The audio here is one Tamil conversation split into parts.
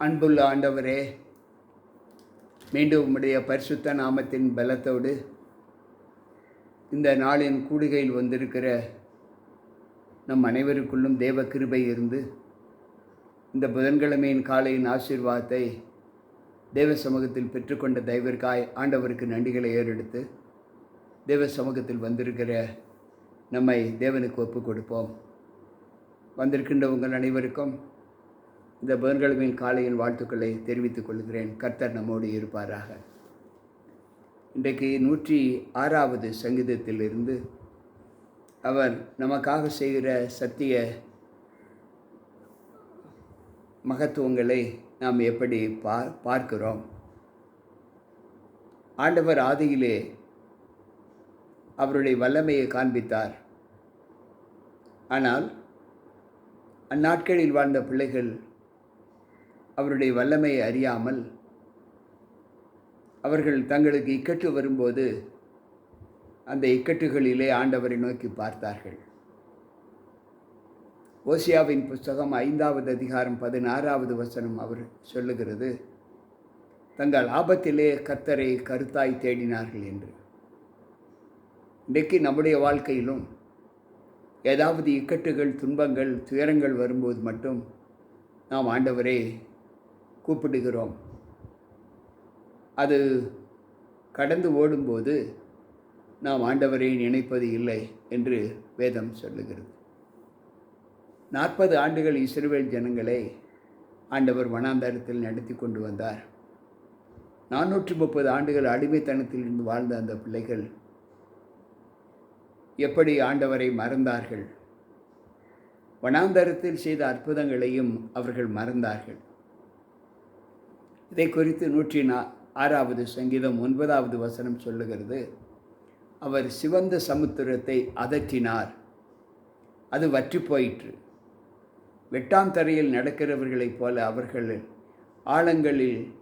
அன்புள்ள ஆண்டவரே மீண்டும் உம்முடைய பரிசுத்த நாமத்தின் பலத்தோடு இந்த நாளின் கூடுகையில் வந்திருக்கிற நம் அனைவருக்குள்ளும் தேவ கிருபை இருந்து இந்த புதன்கிழமையின் காலையின் ஆசீர்வாதத்தை தேவ சமூகத்தில் பெற்றுக்கொண்ட தெய்வர்காய் ஆண்டவருக்கு நன்றிகளை ஏறெடுத்து தேவ சமூகத்தில் வந்திருக்கிற நம்மை தேவனுக்கு ஒப்பு கொடுப்போம் வந்திருக்கின்ற உங்கள் அனைவருக்கும் இந்த புதன்கிழமையின் காலையின் வாழ்த்துக்களை தெரிவித்துக் கொள்கிறேன். கர்த்தர் நம்மோடு இருப்பாராக. இன்றைக்கு நூற்றி ஆறாவது சங்கீதத்திலிருந்து அவர் நமக்காக செய்கிற சத்திய மகத்துவங்களை நாம் எப்படி பா பார்க்கிறோம்? ஆண்டவர் ஆதியிலே அவருடைய வல்லமையை காண்பித்தார். ஆனால் அந்நாட்களில் வாழ்ந்த பிள்ளைகள் அவருடைய வல்லமையை அறியாமல் அவர்கள் தங்களுக்கு இக்கட்டு வரும்போது அந்த இக்கட்டுகளிலே ஆண்டவரை நோக்கி பார்த்தார்கள். ஓசியாவின் புஸ்தகம் ஐந்தாவது அதிகாரம் பதினாறாவது வசனம் அவர் சொல்லுகிறது தங்கள் ஆபத்திலே கத்தரை கருத்தாய் தேடினார்கள் என்று. இன்றைக்கு நம்முடைய வாழ்க்கையிலும் ஏதாவது இக்கட்டுகள் துன்பங்கள் துயரங்கள் வரும்போது மட்டும் நாம் ஆண்டவரே கூப்பிடுகிறோம். அது கடந்து ஓடும்போது நாம் ஆண்டவரை நினைப்பது இல்லை என்று வேதம் சொல்லுகிறது. நாற்பது ஆண்டுகள் இஸ்ரேல் ஜனங்களை ஆண்டவர் வனாந்தரத்தில் நடத்தி கொண்டு வந்தார். நானூற்றி முப்பது ஆண்டுகள் அடிமைத்தனத்தில் இருந்து வாழ்ந்த அந்த பிள்ளைகள் எப்படி ஆண்டவரை மறந்தார்கள்? வனாந்தரத்தில் செய்த அற்புதங்களையும் அவர்கள் மறந்தார்கள். இதை குறித்து நூற்றி நா ஆறாவது சங்கீதம் ஒன்பதாவது வசனம் சொல்லுகிறது. அவர் சிவந்த சமுத்திரத்தை அதற்றினார். அது வற்றி போயிற்று. வெட்டாம் தரையில் நடக்கிறவர்களைப் போல அவர்கள் ஆழங்களில்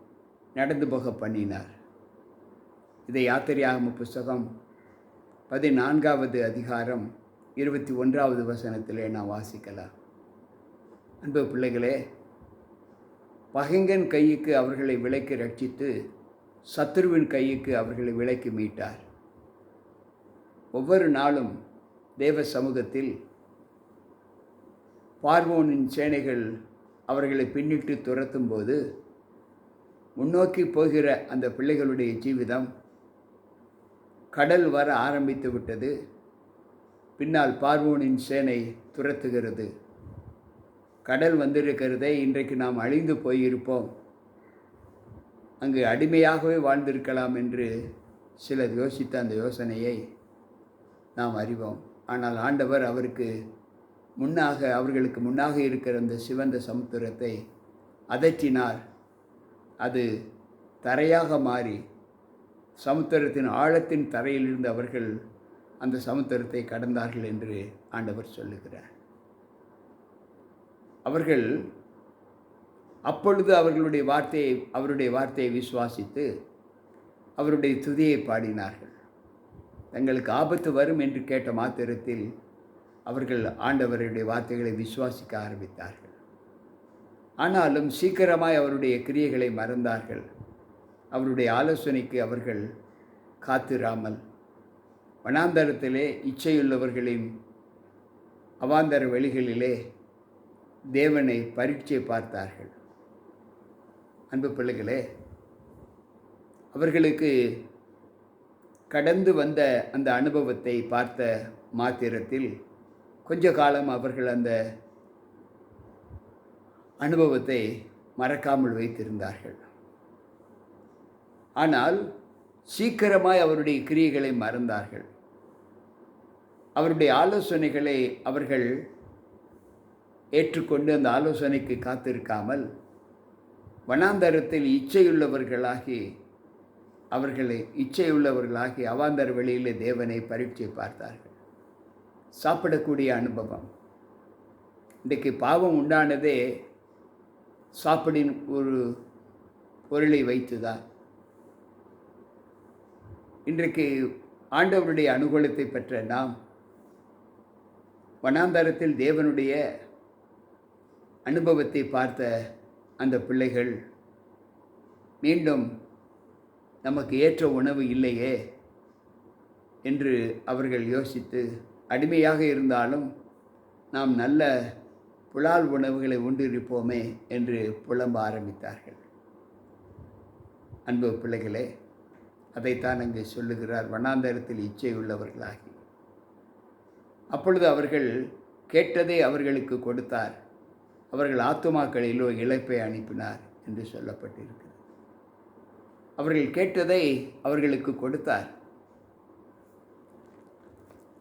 நடந்து போக பண்ணினார். இதை யாத்திரையாகும் புஸ்தகம் பதினான்காவது அதிகாரம் இருபத்தி ஒன்றாவது வசனத்திலே நான் வாசிக்கலாம். அன்பு பிள்ளைகளே பகைங்கன் கையுக்கு அவர்களை விலைக்கு ரட்சித்து சத்ருவின் கையுக்கு அவர்களை விலைக்கு மீட்டார். ஒவ்வொரு நாளும் தேவ சமூகத்தில் பார்வோனின் சேனைகள் அவர்களை பின்னிட்டு துரத்தும் போது முன்னோக்கி போகிற அந்த பிள்ளைகளுடைய ஜீவிதம் கடல் வர ஆரம்பித்து விட்டது. பின்னால் பார்வோனின் சேனை துரத்துகிறது. கடல் வந்திருக்கிறதே இன்றைக்கு நாம் அழிந்து போயிருப்போம். அங்கு அடிமையாகவே வாழ்ந்திருக்கலாம் என்று சிலர் யோசித்த அந்த யோசனையை நாம் அறிவோம். ஆனால் ஆண்டவர் அவருக்கு முன்னாக அவர்களுக்கு முன்னாக இருக்கிற அந்த சிவந்த சமுத்திரத்தை அதற்றினார். அது தரையாக மாறி சமுத்திரத்தின் ஆழத்தின் தரையிலிருந்து அவர்கள் அந்த சமுத்திரத்தை கடந்தார்கள் என்று ஆண்டவர் சொல்லுகிறார். அவர்கள் அப்பொழுது அவர்களுடைய வார்த்தையை அவருடைய வார்த்தையை விசுவாசித்து அவருடைய துதியை பாடினார்கள். தங்களுக்கு ஆபத்து வரும் என்று கேட்ட மாத்திரத்தில் அவர்கள் ஆண்டவருடைய வார்த்தைகளை விசுவாசிக்க ஆரம்பித்தார்கள். ஆனாலும் சீக்கிரமாய் அவருடைய கிரியைகளை மறந்தார்கள். அவருடைய ஆலோசனைக்கு அவர்கள் காத்திராமல் வனாந்தரத்திலே இச்சையுள்ளவர்களின் அவாந்தர வெளிகளிலே தேவனை பரீட்சை பார்த்தார்கள். அன்பு பிள்ளைகளே அவர்களுக்கு கடந்து வந்த அந்த அனுபவத்தை பார்த்த மாத்திரத்தில் கொஞ்ச காலம் அவர்கள் அந்த அனுபவத்தை மறக்காமல் வைத்திருந்தார்கள். ஆனால் சீக்கிரமாய் அவருடைய கிரியைகளை மறந்தார்கள். அவருடைய ஆலோசனைகளை அவர்கள் ஏற்றுக்கொண்டு அந்த ஆலோசனைக்கு காத்திருக்காமல் வனாந்தரத்தில் இச்சையுள்ளவர்களாகி அவர்களை இச்சையுள்ளவர்களாகி அவாந்தர வெளியிலே தேவனை பரீட்சை பார்த்தார்கள். சாப்பிடக்கூடிய அனுபவம். இன்றைக்கு பாவம் உண்டானதே சாப்பிடின் ஒரு பொருளை வைத்துதான். இன்றைக்கு ஆண்டவருடைய அனுகூலத்தை பெற்ற நாம் வனாந்தரத்தில் தேவனுடைய அனுபவத்தை பார்த்த அந்த பிள்ளைகள் மீண்டும் நமக்கு ஏற்ற உணவு இல்லையே என்று அவர்கள் யோசித்து அடிமையாக இருந்தாலும் நாம் நல்ல புலால் உணவுகளை உண்டிருப்போமே என்று புலம்ப ஆரம்பித்தார்கள். அன்பு பிள்ளைகளே அதைத்தான் அங்கு சொல்லுகிறார் வண்ணாந்தரத்தில் இச்சை உள்ளவர்களாகி. அப்பொழுது அவர்கள் கேட்டதை அவர்களுக்கு கொடுத்தார். அவர்கள் ஆத்துமாக்களிலோ இழப்பை அனுப்பினார் என்று சொல்லப்பட்டிருக்கிறது. அவர்கள் கேட்டதை அவர்களுக்கு கொடுத்தார்.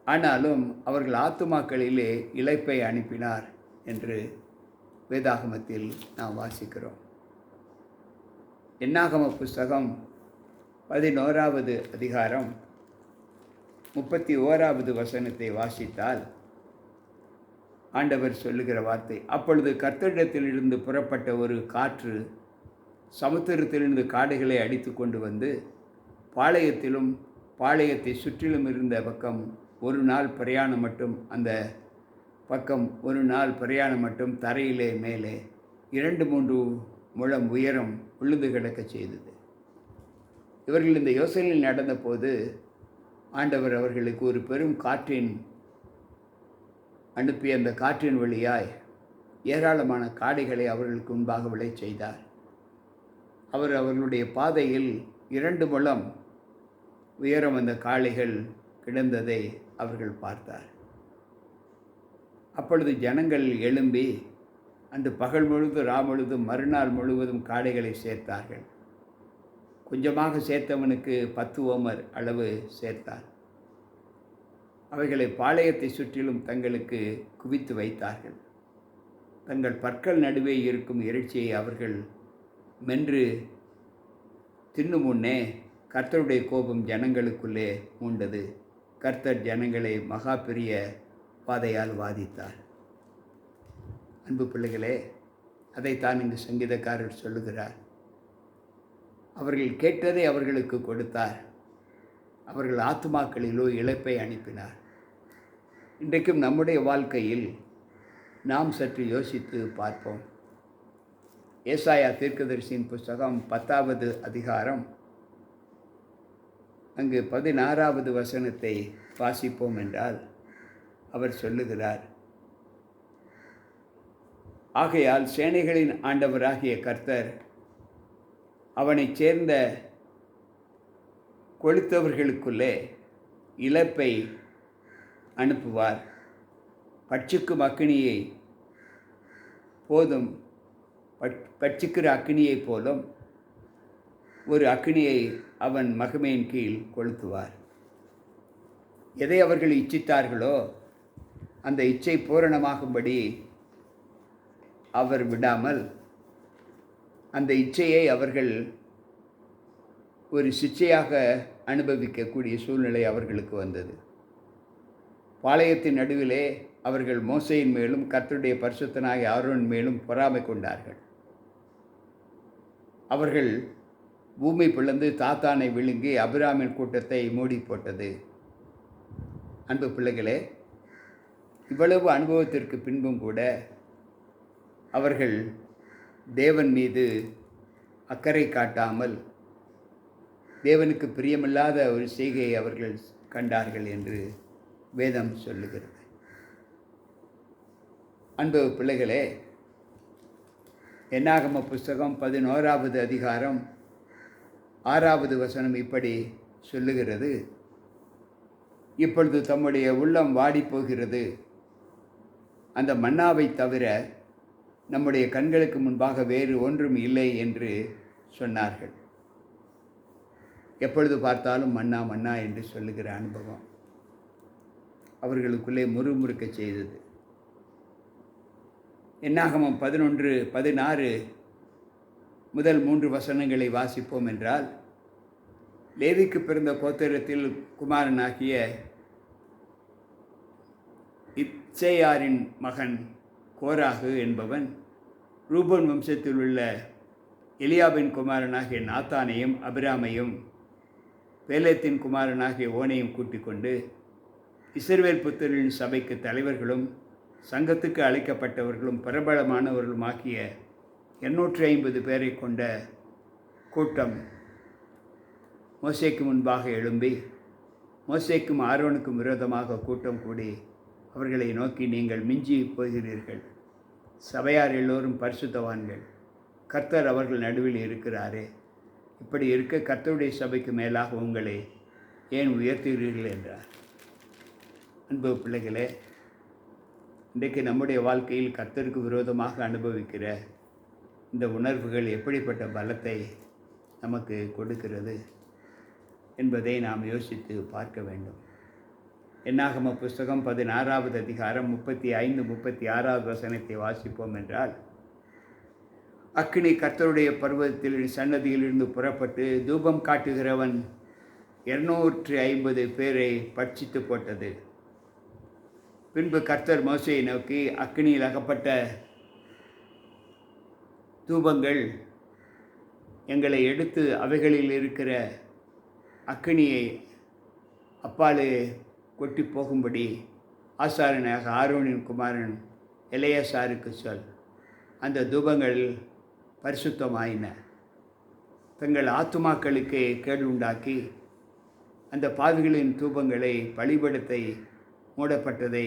ஆனாலும் அவர்கள் ஆத்துமாக்களிலே இழைப்பை அனுப்பினார் என்று வேதாகமத்தில் நாம் வாசிக்கிறோம். என்னாகம புஸ்தகம் பதினோராவது அதிகாரம் முப்பத்தி ஓராவது வசனத்தை வாசித்தால் ஆண்டவர் சொல்லுகிற வார்த்தை. அப்பொழுது கர்த்தரிடத்திலிருந்து புறப்பட்ட ஒரு காற்று சமுத்திரத்திலிருந்து காடுகளை அடித்து கொண்டு வந்து பாளையத்திலும் பாளையத்தை சுற்றிலும் இருந்த பக்கம் ஒரு நாள் பிரயாணம் மட்டும் அந்த பக்கம் ஒரு நாள் பிரயாணம் மட்டும் தரையிலே மேலே இரண்டு மூன்று முழம் உயரம் உழுந்து கிடக்க செய்தது. இவர்கள் இந்த யோசனையில் நடந்தபோது ஆண்டவர் அவர்களுக்கு ஒரு பெரும் காற்றின் அனுப்பிய அந்த காற்றின் வழியாய் ஏராளமான காடைகளை அவர்களுக்கு முன்பாக விளை செய்தார். அவர் அவர்களுடைய பாதையில் இரண்டு முழம் உயரம் அந்த காளைகள் கிடந்ததை அவர்கள் பார்த்தார். அப்பொழுது ஜனங்கள் எழும்பி அன்று பகல் முழுதும் ரா முழுவதும் மறுநாள் முழுவதும் காடைகளை சேர்த்தார்கள். கொஞ்சமாக சேர்த்தவனுக்கு பத்து ஓமர் அளவு சேர்த்தார். அவைகளை பாளையத்தை சுற்றிலும் தங்களுக்கு குவித்து வைத்தார்கள். தங்கள் பற்கள் நடுவே இருக்கும் இறைச்சியை அவர்கள் மென்று தின்னு முன்னே கர்த்தருடைய கோபம் ஜனங்களுக்குள்ளே மூண்டது. கர்த்தர் ஜனங்களை மகா பெரிய பாதையால் வாதித்தார். அன்பு பிள்ளைகளே அதைத்தான் இங்கு சங்கீதக்காரர் சொல்லுகிறார். அவர்கள் கேட்டதை அவர்களுக்கு கொடுத்தார். அவர்கள் ஆத்துமாக்களிலோ இழப்பை அனுப்பினார். இன்றைக்கும் நம்முடைய வாழ்க்கையில் நாம் சற்று யோசித்து பார்ப்போம். ஏசாயா தீர்க்கதரிசியின் புஸ்தகம் பத்தாவது அதிகாரம். அங்கு பதினாறாவது வசனத்தை வாசிப்போம் என்றால் அவர் சொல்லுகிறார் ஆகையால் சேனைகளின் ஆண்டவராகிய கர்த்தர் அவனைச் சேர்ந்த கொளுத்தவர்களுக்குள்ளே இழப்பை அனுப்புவார். பட்சிக்கும் அக்னியை போதும். பட்சிக்கிற அக்னியை போலும் ஒரு அக்னியை அவன் மகிமையின் கீழ் கொளுத்துவார். எதை அவர்கள் இச்சித்தார்களோ அந்த இச்சை பூரணமாகும்படி அவர் விடாமல் அந்த இச்சையை அவர்கள் ஒரு சிச்சையாக அனுபவிக்கக்கூடிய சூழ்நிலை அவர்களுக்கு வந்தது. பாளையத்தின் நடுவிலே அவர்கள் மோசையின் மேலும் கர்த்தருடைய பரிசுத்தனாகிய ஆரோன் மேலும் பொறாமை கொண்டார்கள். அவர்கள் பூமி பிளந்து தாத்தானை விழுங்கி அபிராமின் கூட்டத்தை மூடி போட்டது அன்பு பிள்ளைகளே இவ்வளவு அனுபவத்திற்கு பின்பும் கூட அவர்கள் தேவன் மீது அக்கறை காட்டாமல் தேவனுக்கு பிரியமில்லாத ஒரு செய்கையை அவர்கள் கண்டார்கள் என்று வேதம் சொல்லுகிறது. அன்பு பிள்ளைகளே என்னாகம புஸ்தகம் பதினோராவது அதிகாரம் ஆறாவது வசனம் இப்படி சொல்லுகிறது. இப்பொழுது தம்முடைய உள்ளம் வாடிப்போகிறது. அந்த மன்னாவை தவிர நம்முடைய கண்களுக்கு முன்பாக வேறு ஒன்றும் இல்லை என்று சொன்னார்கள். எப்பொழுது பார்த்தாலும் மன்னா மன்னா என்று சொல்லுகிற அனுபவம். அவர்களுக்குள்ளே முறுமுறுக்க செய்தது. என்னாகமம் பதினொன்று பதினாறு முதல் மூன்று வசனங்களை வாசிப்போம் என்றால் லேவிக்கு பிறந்த கோத்திரத்தில் குமாரனாகிய இச்சையாரின் மகன் கோராகு என்பவன் ரூபன் வம்சத்தில் உள்ள எலியாபின் குமாரனாகிய நாத்தானையும் அபிராமையும் வேலத்தின் குமாரனாகிய ஓனையும் கூட்டிக் கொண்டு இசைவேல் புத்தரின் சபைக்கு தலைவர்களும் சங்கத்துக்கு அழைக்கப்பட்டவர்களும் பிரபலமானவர்களுமாகிய எண்ணூற்றி ஐம்பது பேரை கொண்ட கூட்டம் மோசேக்கு முன்பாக எழும்பி மோசேக்கும் ஆர்வனுக்கும் விரோதமாக கூட்டம் கூடி அவர்களை நோக்கி நீங்கள் மிஞ்சி போகிறீர்கள். சபையார் எல்லோரும் பரிசுத்தவான்கள். கர்த்தர் அவர்கள் நடுவில் இருக்கிறாரே. இப்படி இருக்க கர்த்தருடைய சபைக்கு மேலாக உங்களை ஏன் உயர்த்துகிறீர்கள்? என்றார். அன்பு பிள்ளைகளே இன்றைக்கு நம்முடைய வாழ்க்கையில் கர்த்தருக்கு விரோதமாக அனுபவிக்கிற இந்த உணர்வுகள் எப்படிப்பட்ட பலத்தை நமக்கு கொடுக்கிறது என்பதை நாம் யோசித்து பார்க்க வேண்டும். என்னாகம புஸ்தகம் பதினாறாவது அதிகாரம் முப்பத்தி ஐந்து முப்பத்தி ஆறாவது வசனத்தை வாசிப்போம் என்றால் அக்னி கர்த்தருடைய பருவத்தில் சன்னதியிலிருந்து புறப்பட்டு தூபம் காட்டுகிறவன் இருநூற்றி ஐம்பது பேரை பட்சித்து போட்டது. பின்பு கர்த்தர் மோசையை நோக்கி அக்கினியில் அகப்பட்ட தூபங்கள் எங்களை எடுத்து அவைகளில் இருக்கிற அக்கினியை அப்பாலே கொட்டி போகும்படி ஆசாரனாக ஆரோனின் குமாரன் இளையசாருக்கு சொல். அந்த தூபங்கள் பரிசுத்தமாயின. தங்கள் ஆத்துமாக்களுக்கு கேடு உண்டாக்கி அந்த பாவிகளின் தூபங்களை பழிபடுத்தை மூடப்பட்டதை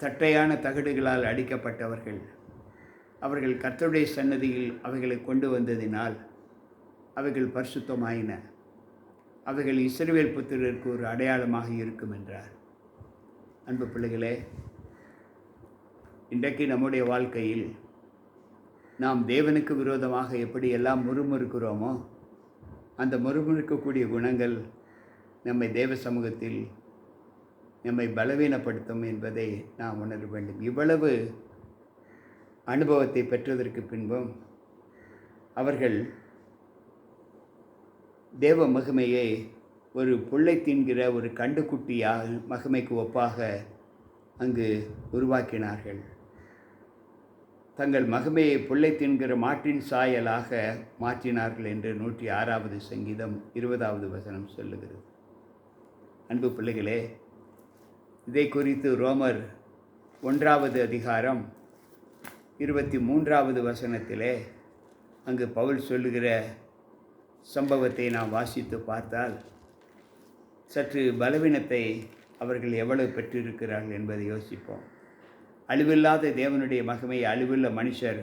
தட்டையான தகடுகளால் அடிக்கப்பட்டவர்கள். அவர்கள் கர்த்தருடைய சன்னதியில் அவைகளை கொண்டு வந்ததினால் அவைகள் பரிசுத்தமாயின. அவைகள் இஸ்ரவேல் புத்திரருக்கு ஒரு அடையாளமாக இருக்கும் என்றார். அன்பு பிள்ளைகளே இன்றைக்கு நம்முடைய வாழ்க்கையில் நாம் தேவனுக்கு விரோதமாக எப்படி எல்லாம் முறுமுறுக்கிறோமோ அந்த முறுமுறுக்கக்கூடிய குணங்கள் நம்மை தேவ சமூகத்தில் நம்மை பலவீனப்படுத்தும் என்பதை நாம் உணர வேண்டும். இவ்வளவு அனுபவத்தை பெற்றதற்கு பின்பும் அவர்கள் தேவ மகிமையை ஒரு புள்ளை தின்கிற ஒரு கண்டுக்குட்டியாக மகிமைக்கு ஒப்பாக அங்கு உருவாக்கினார்கள். தங்கள் மகிமையை புள்ளை தின்கிற மாட்டின் சாயலாக மாற்றினார்கள் என்று நூற்றி ஆறாவது சங்கீதம் இருபதாவது வசனம் சொல்லுகிறது. அன்பு பிள்ளைகளே இதை குறித்து ரோமர் ஒன்றாவது அதிகாரம் இருபத்தி மூன்றாவது வசனத்திலே அங்கு பவுல் சொல்லுகிற சம்பவத்தை நாம் வாசித்து பார்த்தால் சற்று பலவீனத்தை அவர்கள் எவ்வளவு பெற்றிருக்கிறார்கள் என்பதை யோசிப்போம். அழிவில்லாத தேவனுடைய மகமை அழிவுள்ள மனுஷர்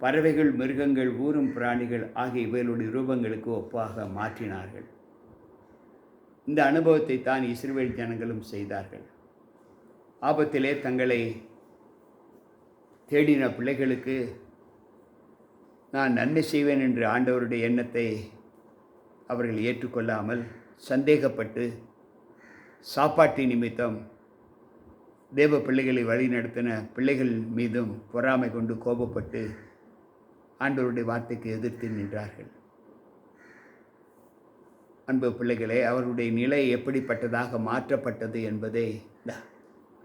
பறவைகள் மிருகங்கள் ஊரும் பிராணிகள் ஆகிய இவர்களுடைய ரூபங்களுக்கு ஒப்பாக மாற்றினார்கள். இந்த அனுபவத்தை தான் இஸ்ரேல் ஜனங்களும் செய்தார்கள். ஆபத்திலே தங்களை தேடின பிள்ளைகளுக்கு நான் நன்மை செய்வேன் என்று ஆண்டவருடைய எண்ணத்தை அவர்கள் ஏற்றுக்கொள்ளாமல் சந்தேகப்பட்டு சாப்பாட்டு நிமித்தம் தேவ பிள்ளைகளை வழிநடத்தின பிள்ளைகள் மீதும் பொறாமை கொண்டு கோபப்பட்டு ஆண்டவருடைய வார்த்தைக்கு எதிர்த்து நின்றார்கள். அன்பு பிள்ளைகளே அவருடைய நிலை எப்படிப்பட்டதாக மாற்றப்பட்டது என்பதை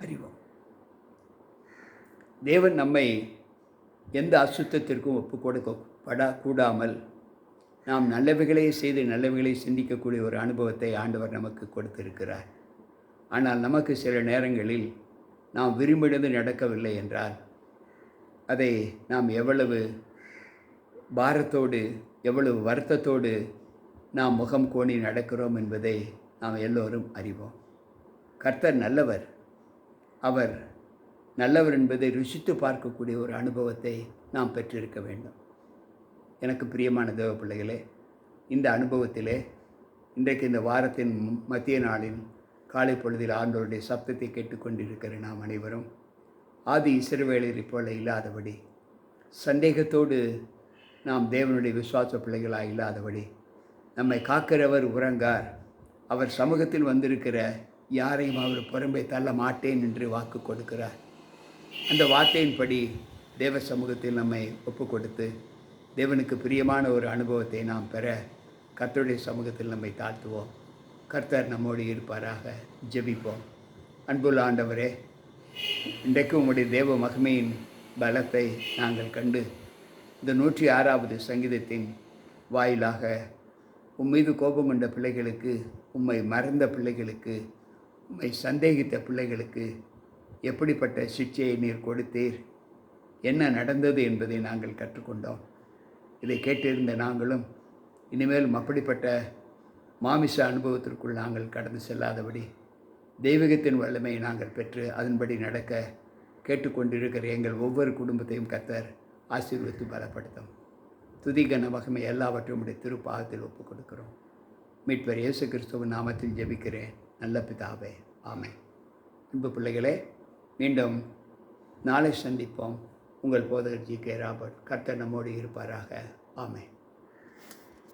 அறிவோம். தேவன் நம்மை எந்த அசுத்தத்திற்கும் ஒப்பு கொடுக்கப்பட கூடாமல் நாம் நல்லவைகளை செய்து நல்லவைகளை சிந்திக்கக்கூடிய ஒரு அனுபவத்தை ஆண்டவர் நமக்கு கொடுத்திருக்கிறார். ஆனால் நமக்கு சில நேரங்களில் நாம் விரும்பினது நடக்கவில்லை என்றால் அதை நாம் எவ்வளவு பாரத்தோடு எவ்வளவு வருத்தத்தோடு நாம் முகம் கோணி நடக்கிறோம் என்பதை நாம் எல்லோரும் அறிவோம். கர்த்தர் நல்லவர். அவர் நல்லவர் என்பதை ருசித்து பார்க்கக்கூடிய ஒரு அனுபவத்தை நாம் பெற்றிருக்க வேண்டும். எனக்கு பிரியமான தேவ பிள்ளைகளே இந்த அனுபவத்திலே இன்றைக்கு இந்த வாரத்தின் மத்திய நாளில் காலை பொழுதில் ஆண்டோருடைய சப்தத்தை கேட்டுக்கொண்டிருக்கிற நாம் அனைவரும் ஆதி இசிறுவேலரை போல இல்லாதபடி சந்தேகத்தோடு நாம் தேவனுடைய விசுவாச பிள்ளைகளாக இல்லாதபடி நம்மை காக்கிறவர் உறங்கார். அவர் சமூகத்தில் வந்திருக்கிற யாரையும் அவர் புறம்பை தள்ள மாட்டேன் என்று வாக்கு கொடுக்கிறார். அந்த வார்த்தையின்படி தேவ சமூகத்தில் நம்மை ஒப்பு கொடுத்து தேவனுக்கு பிரியமான ஒரு அனுபவத்தை நாம் பெற கர்த்தருடைய சமூகத்தில் நம்மை தாழ்த்துவோம். கர்த்தர் நம்மோடு இருப்பாராக. ஜெபிப்போம். அன்புள்ள ஆண்டவரே இன்றைக்கு உங்களுடைய தேவ மகிமையின் பலத்தை நாங்கள் கண்டு இந்த நூற்றி ஆறாவது சங்கீதத்தின் வாயிலாக உன் மீது கோபம் கொண்ட பிள்ளைகளுக்கு உம்மை மறந்த பிள்ளைகளுக்கு உம்மை சந்தேகித்த பிள்ளைகளுக்கு எப்படிப்பட்ட சிக்ஷையை நீர் கொடுத்தீர்? என்ன நடந்தது என்பதை நாங்கள் கற்றுக்கொண்டோம். இதை கேட்டிருந்த நாங்களும் இனிமேலும் அப்படிப்பட்ட மாமிச அனுபவத்திற்குள் நாங்கள் கடந்து செல்லாதபடி தெய்வீகத்தின் வல்லமையை நாங்கள் பெற்று அதன்படி நடக்க கேட்டுக்கொண்டிருக்கிற எங்கள் ஒவ்வொரு குடும்பத்தையும் கத்தர் ஆசீர்வதித்து பலப்படுத்தும். துதிகன மகிமை எல்லாவற்றையும் உடைய திருப்பாகத்தில் ஒப்புக் கொடுக்கிறோம் மீட்பர் இயேசு கிறிஸ்துவின் நாமத்தில் ஜெபிக்கிறேன். நல்ல பிதாவே. ஆமை அன்பு பிள்ளைகளே மீண்டும் நாளை சந்திப்போம். உங்கள் போதகர் ஜி கே ராபர்ட். கர்த்தர் நம்மோடு இருப்பாராக. ஆமை